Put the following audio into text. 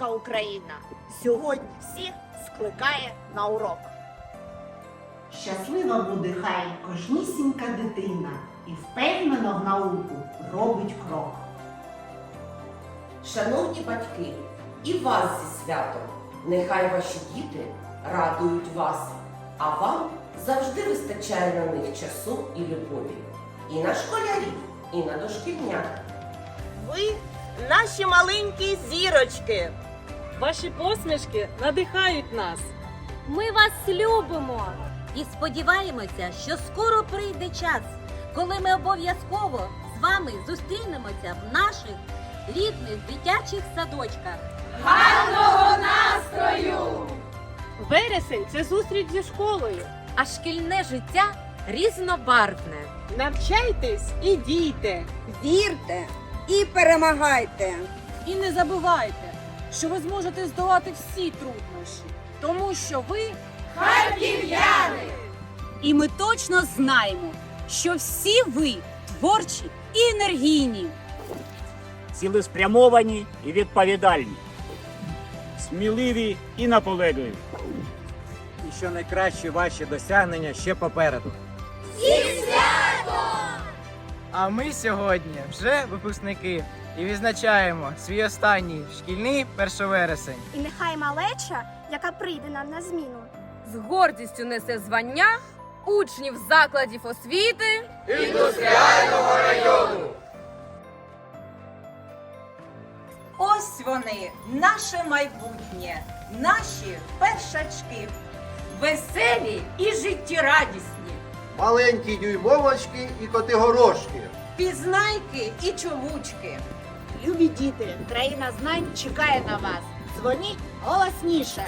матка Україна сьогодні всіх скликає на урок. Щаслива буде хай кожнісінька дитина і впевнено в науку робить крок. Шановні батьки, і вас зі святом. Нехай ваші діти радують вас, а вам завжди вистачає на них часу і любові. І на школярів, і на дошкільнят. Ви наші маленькі зірочки. Ваші посмішки надихають нас. Ми вас любимо і сподіваємося, що скоро прийде час, коли ми обов'язково з вами зустрінемося в наших рідних дитячих садочках. Гарного настрою! Вересень це зустріч зі школою. А шкільне життя різнобарвне. Навчайтесь і дійте. Вірте і перемагайте! І не забувайте, що ви зможете здолати всі труднощі, тому що ви харків'яни! І ми точно знаємо, що всі ви творчі і енергійні. цілеспрямовані і відповідальні, сміливі і наполегливі. і що найкращі ваші досягнення ще попереду. А ми сьогодні вже випускники і відзначаємо свій останній шкільний 1 вересень. І нехай малеча, яка прийде нам на зміну, з гордістю несе звання учнів закладів освіти індустріального району. Ось вони, наше майбутнє, наші першачки. Веселі і життєрадісні, Маленькі дюймовочки і котигорошки. пізнайки і чомучки. Любі діти, країна знань чекає на вас. Дзвоніть голосніше.